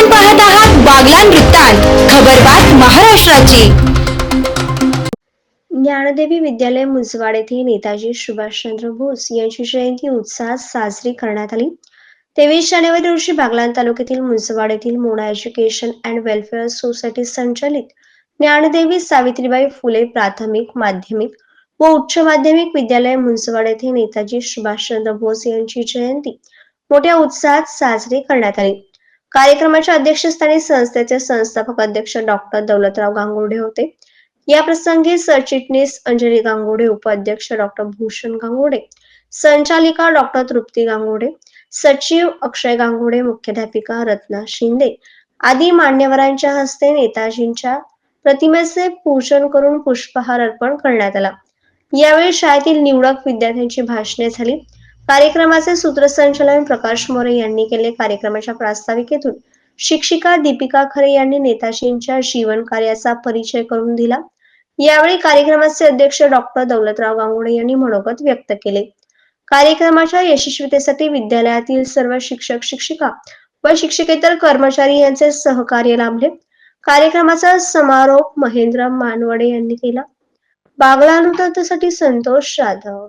आपण पाहत आहात बागलान वृत्तांत खबरबात महाराष्ट्राची. ज्ञानदेवी विद्यालय मुजवाड येथे नेताजी सुभाषचंद्र बोस यांची जयंती उत्साहात साजरी करण्यात आली. तेवीस जानेवारी रोजी बागलाण तालुक्यातील मुजवाड येथील Mona education and welfare society संचालित ज्ञानदेवी सावित्रीबाई फुले प्राथमिक माध्यमिक व उच्च माध्यमिक विद्यालय मुंजवाड येथे नेताजी सुभाषचंद्र बोस यांची जयंती मोठ्या उत्साहात साजरी करण्यात आली. कार्यक्रमाच्या अध्यक्षस्थानी संस्थेचे संस्थापक अध्यक्ष डॉक्टर दौलतराव गांगुर्डे होते. या प्रसंगी सरचिटणीस अंजली गांगुडे उपाध्यक्ष डॉक्टर भूषण गांगुडे संचालिका डॉक्टर तृप्ती गांगुडे सचिव अक्षय गांगुडे मुख्याध्यापिका रत्ना शिंदे आदी मान्यवरांच्या हस्ते नेताजींच्या प्रतिमेचे पूजन करून पुष्पहार अर्पण करण्यात आला. यावेळी शाळेतील निवडक विद्यार्थ्यांची भाषणे झाली. कार्यक्रमाचे सूत्रसंचालन प्रकाश मोरे यांनी केले कार्यक्रमाच्या प्रास्ताविकेतून. शिक्षिका दीपिका खरे यांनी नेताजींच्या जीवन कार्याचा परिचय करून दिला. यावेळी कार्यक्रमाचे अध्यक्ष डॉक्टर दौलतराव वांगुडे यांनी मनोगत व्यक्त केले. कार्यक्रमाच्या यशस्वीतेसाठी विद्यालयातील सर्व शिक्षक शिक्षिका व शिक्षकेतर कर्मचारी यांचे सहकार्य लाभले. कार्यक्रमाचा समारोप महेंद्र मानवडे यांनी केला. बागला वृत्तांतासाठी संतोष जाधव.